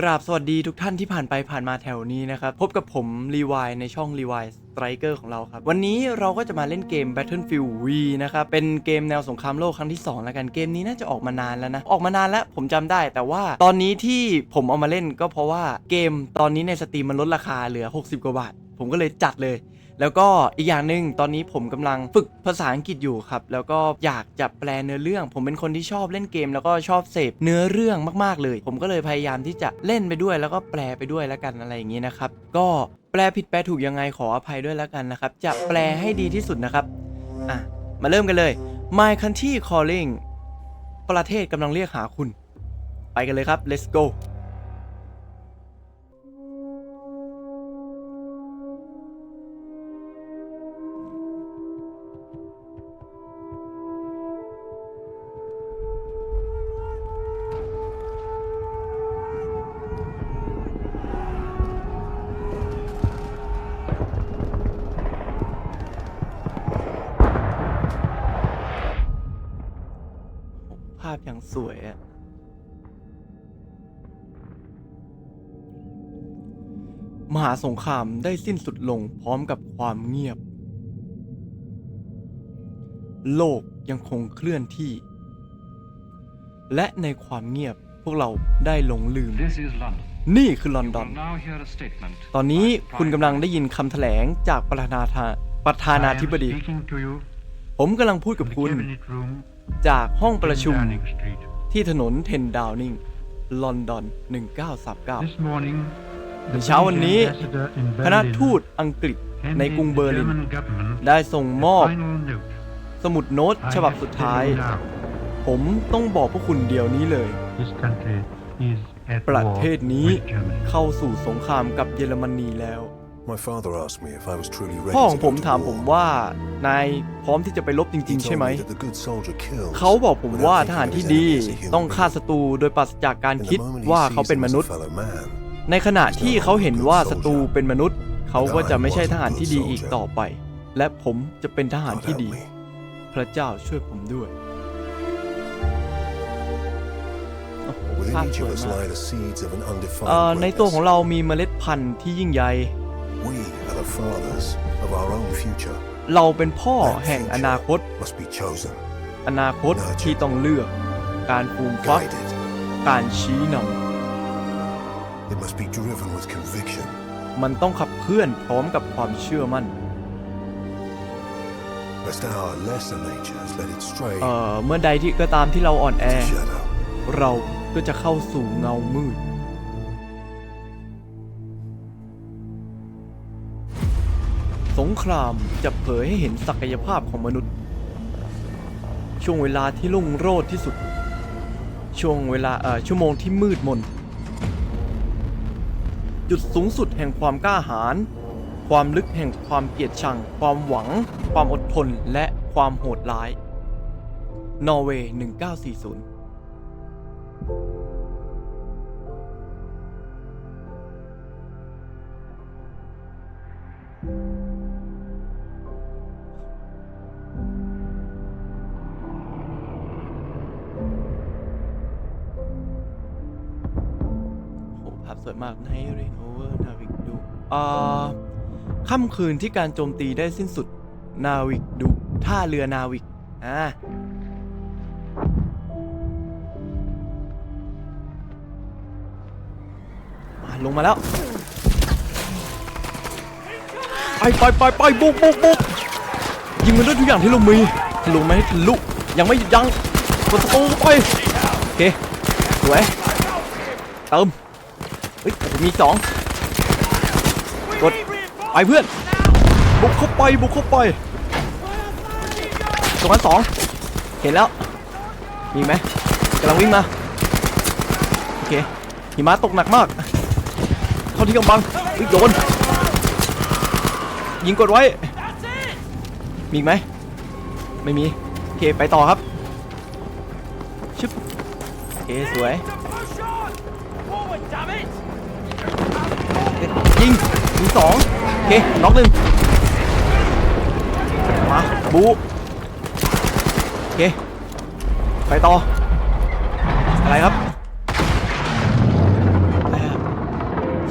กราบสวัสดีทุกท่านที่ผ่านไปผ่านมาแถวนี้นะครับ พบกับผมรีวายในช่องรีวายสไตรเกอร์ของเราครับ วันนี้เราก็จะมาเล่นเกม Battlefield V นะครับ เป็นเกมแนวสงครามโลกครั้งที่ 2 แล้วกันเกมนี้น่าจะออกมานานแล้วนะ ออกมานานแล้วผมจำได้ แต่ว่าตอนนี้ที่ผมเอามาเล่นก็เพราะว่าเกมตอนนี้ในสตรีมมันลดราคาเหลือ 60 กว่าบาท ผมก็เลยจัดเลย แล้วก็อีกอย่างหนึ่งตอนนี้ผมกำลังฝึกภาษาอังกฤษอยู่ครับ แล้วก็อยากจะแปลเนื้อเรื่อง ผมเป็นคนที่ชอบเล่นเกม แล้วก็ชอบเสพเนื้อเรื่องมากๆเลย ผมก็เลยพยายามที่จะเล่นไปด้วย แล้วก็แปลไปด้วยแล้วกันอะไรอย่างนี้นะครับ ก็แปลผิดแปลถูกยังไงขออภัยด้วยแล้วกันนะครับ จะแปลให้ดีที่สุดนะครับ อะ มาเริ่มกันเลย My country calling ประเทศกำลังเรียกหาคุณ ไปกันเลยครับ let's go อย่างสวยอะมหาสงครามได้สิ้นสุดลงพร้อมกับความเงียบ โลกยังคงเคลื่อนที่ และในความเงียบพวกเราได้หลงลืม This is London. นี่คือลอน You ดอน will now hear a statement ตอนนี้ by คุณ Prime กำลังได้ยินคำแถลงจากประธานาธาประธานาธิบดี I am speaking to you ผมกำลังพูด from กับ the คุณ cabinet room จากห้องประชุม in Downing Street. ที่ถนนเทนดาวนิงลอนดอน 1939 This morning, ใน the เช้าวัน British นี้ ambassador in คณะ Berlin ทูตอังกฤษ handed ในกรุง the เบอร์ลิน German government ได้ส่งมอบ a final note. สมุดโน้ต I ฉบับ have สุด to ท้าย tell you now, ผมต้องบอกพวกคุณเดียวนี้เลย This country is at ประ war เทศนี้ with Germany. เข้าสู่สงครามกับเยอรมนีแล้ว My father asked me if I was truly ready พ่อข to อง go ผม to ถาม war. ผมว่านายพร้อมที่จะไปรบจ He ริง ๆ ใช่ told ไหม me that the good soldier kills เขาบอกผม without ว่า thinking ทหาร of ที่ his ดี enemy as a human ต้องฆ่า being. ศัตรูโดยปราศจากการ And คิด the moment he ว่าเขา sees เป็น them ม as นุษ a ย์ fellow man, ในขณะที่เขาเห็นว่าศัตรูเป็นมนุษย์ เขาก็จะไม่ใช่ทหารที่ดีอีกต่อไป และผมจะเป็นทหาร God ที่ help ดี me. พระเจ้าช่วยผมด้วยโอ้โห Within ภาพ each สว of ย us มาก lie the seeds of an เอ่อ undefined ในตัวของ greatness. เรามีเมล็ดพันธุ์ที่ยิ่งใหญ่ We are the fathers of our own future. เราเป็นพ่อแห่งอนาคต Must be chosen, อนาคตที่ต้องเลือก การฟูมฟัก guided. การชี้น It must be driven with conviction. ำ มันต้องขับเคลื่อนพร้อมกับความเชื่อมั่น Lest our lesser natures let it stray เอ่อ เมื่อใดที่ก็ตามที่เราอ่อนแอ to shadow. เราก็จะเข้าสู่เงามืด สงครามจะเผยให้เห็นศักยภาพของมนุษย์ ช่วงเวลาที่รุ่งโรจน์ที่สุด ช่วงเวลาเอ่อชั่วโมงที่มืดมน จุดสูงสุดแห่งความกล้าหาญความลึกแห่งความเกลียดชัง ความหวัง ความอดทนและความโหดร้าย นอร์เวย์ 1940โห สวยมากให้เรนโอเวอร์นาวิกดูอ่าค่ำคืนที่การโจมตีได้สิ้นสุดนาวิกดูท่าเรือนาวิกอ่ามาลงมาแล้ว ไปไปไปไปบุกบุกบุกยิงมันด้วยทุกอย่างที่เรามีทะลุไหมทะลุยังไม่หยุดยั้งกดสตูไปโอเคสวยเติม เฮ้ยมมีสองกดไปเพื่อน บุกเข้าไปบุกเข้าไปตรงนั้นสองเห็นแล้ว มีไหมกำลังวิ่งมา โอเคหิมะตกหนักมาก เข้าที่กำบังเฮ้ยโดน ยิงกดไว้ มีไหม ไม่มี โอเค ไปต่อครับ ชึบโอเค สวย มีสองโอเคน็อกหนึ่งมาบูโอเคไปต่อ อะไรครับ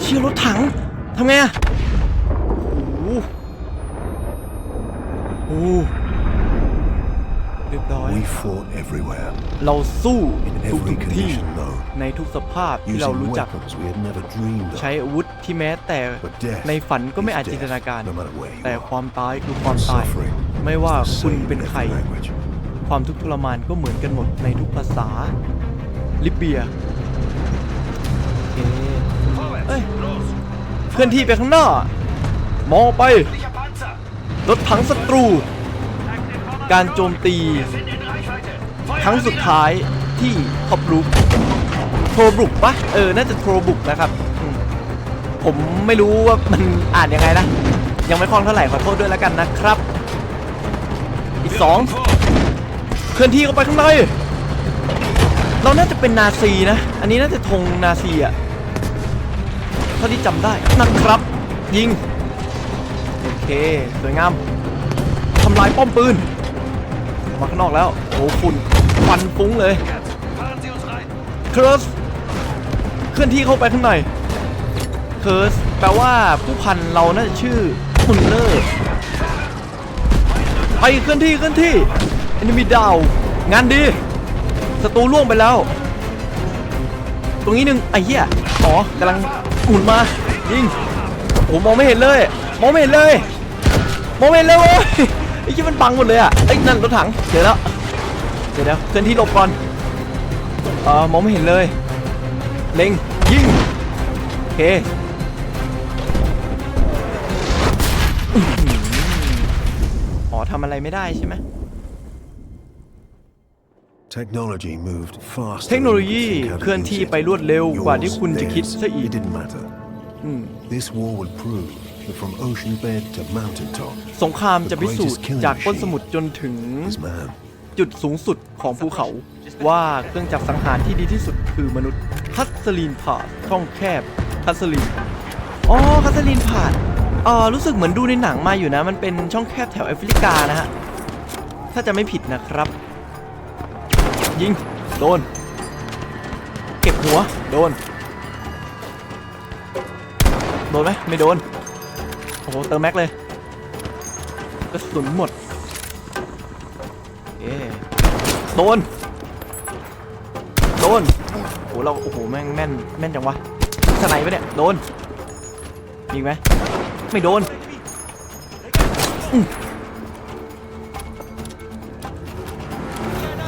เชี่ยรถถังทำไงอะโอ้โหโอ้โห เรียบร้อย We fought everywhere, เราสู้ in ทุก every ทุกที่ condition known, ในทุกสภาพที่เรา using รู้จัก weapons we had never dreamed of. ใช้อาวุธที่แม้แต่ But death ในฝันก็ไม่ is อาจจินต death, นาการ no matter where you แต่ are. ความตายคือความตาย Suffering ไม่ว่า is the คุณ same เป็น in ใคร every language. ความทุกข์ทรมานก็เหมือนกันหมดในทุกภาษา ลิเบียโอเคเอ้ยเคลื่อนที่ไปข้างหน้ามองไปรถถังศัตรู การโจมตีครั้งสุดท้ายที่ท็อปรูปโทรบุกปะเออ น่าจะโทรบุกนะครับ ผมไม่รู้ว่ามันอ่านยังไงนะ ยังไม่คล่องเท่าไหร่ขอโทษด้วยแล้วกันนะครับ อีกสองเคลื่อนที่เข้าไปข้างในเราน่าจะเป็นนาซีนะ อันนี้น่าจะธงนาซีอะเท่าที่จำได้นะครับ ยิง โอเค สวยงามทำลายป้อมปืน มาข้างนอกแล้วโอ้ฝุ่นควันฟุ้งเลยเคิร์สเคลื่อนที่เข้าไปข้างในเคิร์สแปลว่าผู้พันเราน่าจะชื่อมุลเลอร์ไปเคลื่อนที่เคลื่อนที่เอนมีดาวงานดีศัตรูล่วงไปแล้ว ตรงนี้หนึ่งไอ้เหี้ยอ๋อกำลังหมุนมายิงโอ้มองไม่เห็นเลย มองไม่เห็นเลย มองไม่เห็นเลยเว้ย อ้ที่มันบังหมดเลยอะไอ้ยนั่นรถถังเดี๋ยวแล้วเดี๋ยวเดี๋ยวเคลื่อนที่หลบก่อนเออมองไม่เห็นเลย เล็งยิงโอเคอ๋อทำอะไรไม่ได้ใช่ไหม Technology moved faster เทคโนโลยี than you'd think out of เคลื่อนที่ Egypt. ไปรวดเร็วกว่าที่ Yours, คุณจะคิด theirs, ซะอีก It didn't matter. This war would prove that from ocean bed to mountaintop, สงครามจะพิสูจน์จากก้นสมุทรจนถึง is man. จุดสูงสุดของภูเขา ว่าเครื่องจักรสังหารที่ดีที่สุดคือมนุษย์คัสลีนผ่านช่องแคบคัสลีนอ๋อคัสลีนผ่านอ๋อรู้สึกเหมือนดูในหนังมาอยู่นะ มันเป็นช่องแคบแถวแอฟริกานะฮะ ถ้าจะไม่ผิดนะครับ ยิง โดน เก็บหัว โดน โดนไหมไม่โดน โอ้โห เติมแม็กเลยกระสุนหมดเอ๊โดน โดน โอ้เรา โอ้โห แม่งแม่น แม่นจังวะสไนปะเนี่ย โดน ยิงไหม ไม่โดน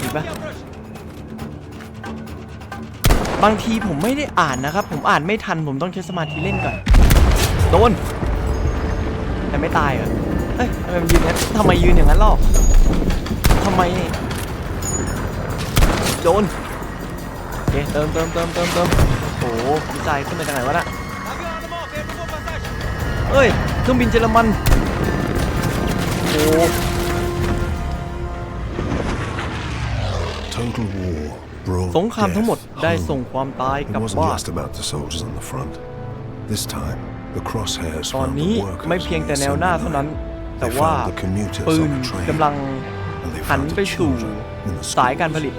ยิงปะบางทีผมไม่ได้อ่านนะครับ ผมอ่านไม่ทัน ผมต้องใช้สมาธิเล่นก่อน โดน แต่ไม่ตายเหรอเฮ้ยทำไมมันยืนอย่างนั้นทำไมยืนอย่างนั้นหรอทำไม โดนโอเคเติมเติมเติมเติมเติมโอ้โหดีใจขึ้นมาจากไหนวะน่ะเอ้ยเครื่องบินเยอรมันโอ้ Total war brought สงครามทั้งหมด death ได้ home. ส่งความตายก It ลับ wasn't บ้าน just about the soldiers on the front. This time, the crosshairs ตอน found นี้ the workers ไม่เพียงแต่แนวหน้าเท่านั้น assembly แต่ line. ว่า They found the commuters ปืน on the train. กำลัง and they หัน found ไป the สู่ children in the สายการผ schools. ลิต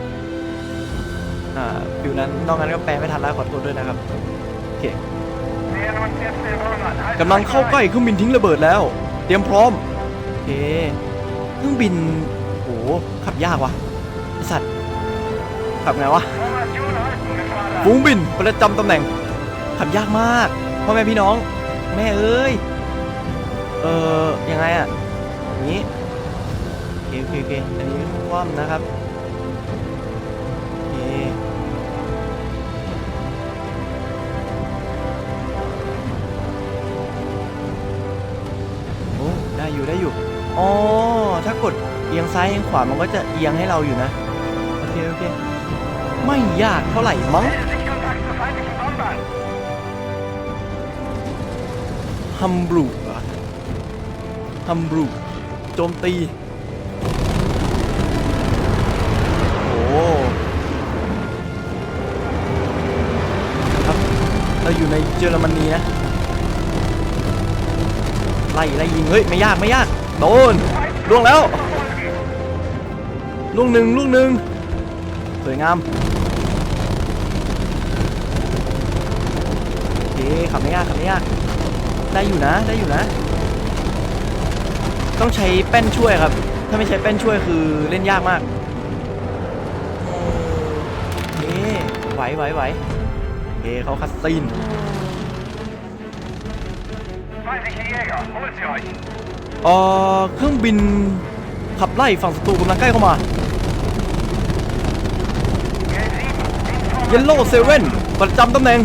อ่าฟิวนั้นนอกนั้นก็แปลไม่ทันแล้วขอโทษด้วยนะครับโอเคกำลังเข้าใกล้เครื่องบินทิ้งระเบิดแล้ว เตรียมพร้อมโอเคเครื่องบินโหขับยากว่ะไอสัตว์ขับไงวะฝูงบินประจำตำแหน่งขับยากมากพ่อแม่พี่น้อง แม่เอ้ย เออยังไงอะอย่างนี้โอเคโอเคโอเคอันนี้คว่ำนะครับโอเคโอ้ได้อยู่ได้อยู่อ๋อถ้ากดเอียงซ้ายเอียงขวามันก็จะเอียงให้เราอยู่นะ โอเคโอเค ไม่ยากเท่าไหร่มั้ง ฮัมบรูเหรอฮัมบรูโจมตีโอ้ครับเราอยู่ในเยอรมนีนะ ไล่ไล่ยิง เฮ้ย ไม่ยากไม่ยาก โดนล่วงแล้วล่วงหนึ่งล่วงหนึ่งสวยงามเคขับไม่ยากขับไม่ยาก ได้อยู่นะได้อยู่นะ ต้องใช้แป้นช่วยครับ ถ้าไม่ใช้แป้นช่วยคือเล่นยากมากโอเคไหวไหวไหวโอเคเขาคัดซีนเออเครื่องบินขับไล่ฝั่งศัตรูกำลังใกล้เข้ามาเยลโล่เซเว่นประจำตำแหน่ง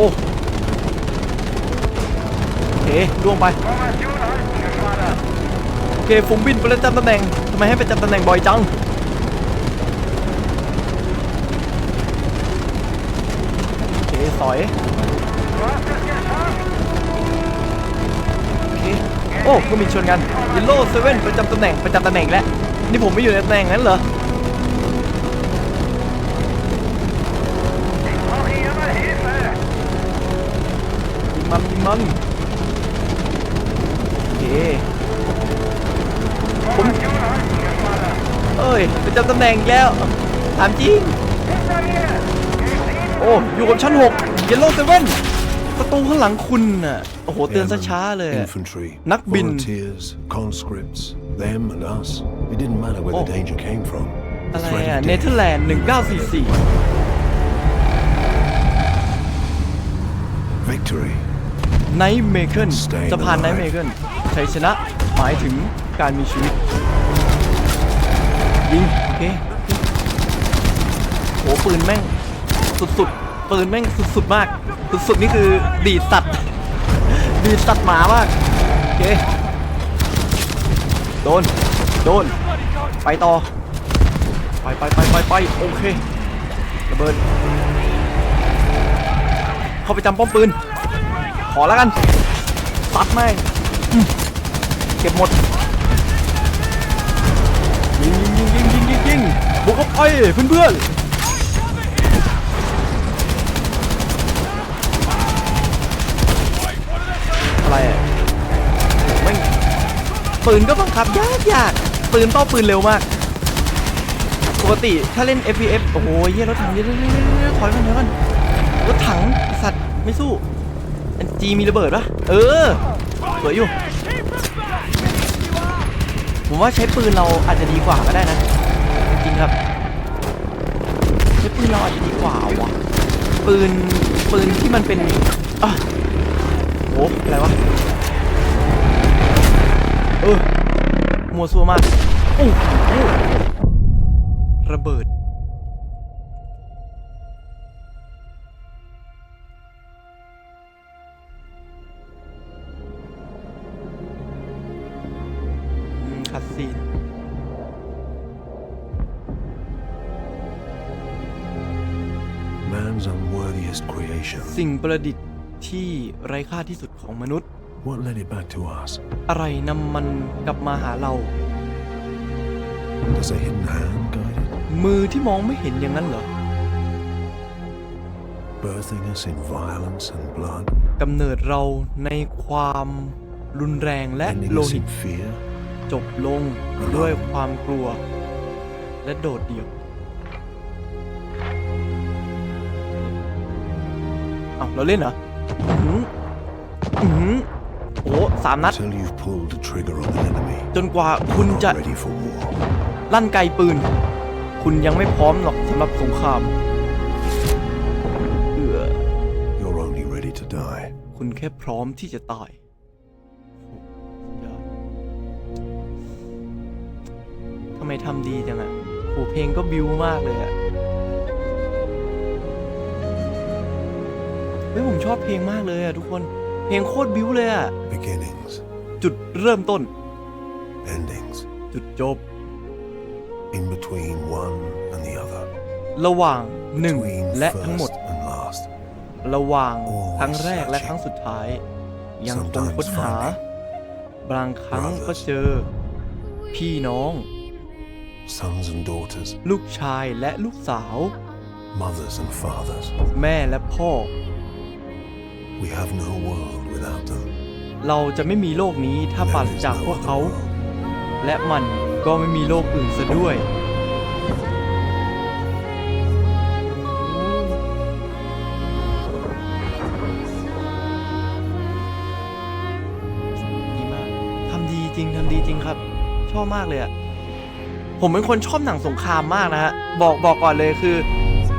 อ้โอเคล่วงไป โอเคฝูงบินประจำตำแหน่งทำไมให้ประจำตำแหน่งบ่อยจัง โอเคสอย โอเค โอ้ก็มีชนกันยลโล่เซเว่นประจำตำแหน่งประจำตำแหน่งแล้ว นี่ผมไม่อยู่ในตำแหน่งนั้นเหรอ จำตำแหน่งอีกแล้วถามจริง Hinter mir! G7! โอ้อยู่กับชั้น6เยลโล่เซเว่นประตูข้างหลังคุณน่ะโอ้โห เตือนซะ Airmen, ช้าเลยอะ Infantry, Nakbin. volunteers, conscripts, them and us. It didn't matter where Oh. the danger came from. The อะไร threat อะ of เน death. เธอร์แลนด์ 1944 Victory ไนท์เมเคิล Stay สะพานไน alive ท์เมเคิลชัยชนะหมายถึงการมีชีวิต ยิงโอเคโหปืนแม่งสุดๆปืนแม่งสุดๆมาก สุดๆนี่คือดีดสัตว์ ดีดสัตว์หมามากโอเคโดนโดนไปต่อไปไปไปไปไปโอเคระเบิดเข้าไปจำป้อมปืนขอแล้วกันตัดแม่งเก็บหมด ยิงยิง ยิงบุกเข้าไปเพื่อนเพื่อนๆอะไรอะแม่ปืนก็บังคับยากยากปืนเป้าปืนเร็วมาก ปกติถ้าเล่น FPS โอ้โหเฮียรถถังเยวเดี๋ยวเดี๋ยวเดี๋ยวถอยก่อนถอยก่อนรถถังสัตว์ไม่สู้อันจีมีระเบิดปะเออสวยอยู่ผมว่าใช้ปืนเราอาจจะดีกว่าก็ได้นะ จริงครับใช้ปืนเราอาจจะดีกว่าวะปืนปืนที่มันเป็นอะโหอะไรวะเออมัวซัวมากโอ้โหระเบิด สิ่งประดิษฐ์ที่ไร้ค่าที่สุดของมนุษย์ What led it back to us? อะไรนำมันกลับมาหาเรา Does a hidden hand guide it, มือที่มองไม่เห็นอย่างนั้นเหรอ birthing us in violence and blood, กำเนิดเราในความรุนแรงและ ending โล us หิต in fear? จบลงด้วยความกลัว และโดดเดี่ยว อาเราเล่นเหรออื้อหืออื้อหือโอ้สามนัด Till you've pulled the trigger on an enemy. จนกว่าคุณ Not จะ ready for war. ลั่นไกปืน คุณยังไม่พร้อมหรอกสำหรับสงคราม เออ You're only ready to die. คุณแค่พร้อมที่จะตายโอ้สุดยอดทำไมทำดีจังอะโหเพลงก็บิวมากเลยอะ เฮ้ยผมชอบเพลงมากเลยอะทุกคน เพลงโคตรบิวเลยอะ Beginnings, จุดเริ่มต้น endings, จุดจบ in between one and the other. ระหว่างหนึ่ง Between และทั้งหมด first and last. ระหว่าง Always ครั้งแรกและ searching ครั้งสุดท้าย ยังคง Sometimes ค้นหา finding บางครั้ง brothers ก็เจอ พี่น้อง Sons and daughters, ลูกชายและลูกสาว mothers and fathers. แม่และพ่อ We have no world without them. เราจะไม่มีโลกนี้ถ้าปราศจากพวกเขา และมันก็ไม่มีโลกอื่นซะด้วย ดีมาก ทำดีจริง ทำดีจริงครับ ชอบมากเลยอะผมเป็นคนชอบหนังสงครามมากนะฮะ บอกบอกก่อนเลยคือ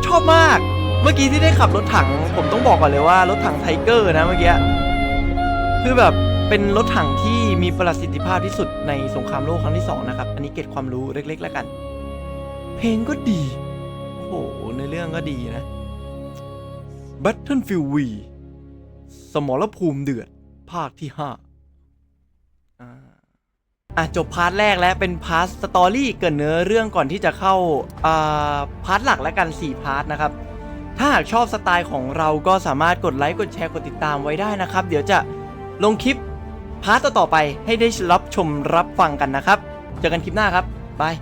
ชอบมาก เมื่อกี้ที่ได้ขับรถถัง ผมต้องบอกก่อนเลยว่ารถถังไทเกอร์นะเมื่อกี้คือแบบเป็นรถถังที่มีประสิทธิภาพที่สุดในสงครามโลกครั้งที่สองนะครับ อันนี้เก็บความรู้เล็กๆ แล้วกัน เพลงก็ดี โอ้โหในเรื่องก็ดีนะ Battlefield V สมรภูมิเดือด ภาคที่ 5 อ่าอะจบพาร์ทแรกแล้วเป็นพาร์ทสตอรี่เกินเนื้อเรื่องก่อนที่จะเข้าอ่าพาร์ทหลักแล้วกัน 4 พาร์ทนะครับ ถ้าหากชอบสไตล์ของเราก็สามารถกดไลค์กดแชร์กดติดตามไว้ได้นะครับ เดี๋ยวจะลงคลิปพาร์ทต่อไปให้ได้รับชมรับฟังกันนะครับ เจอกันคลิปหน้าครับบาย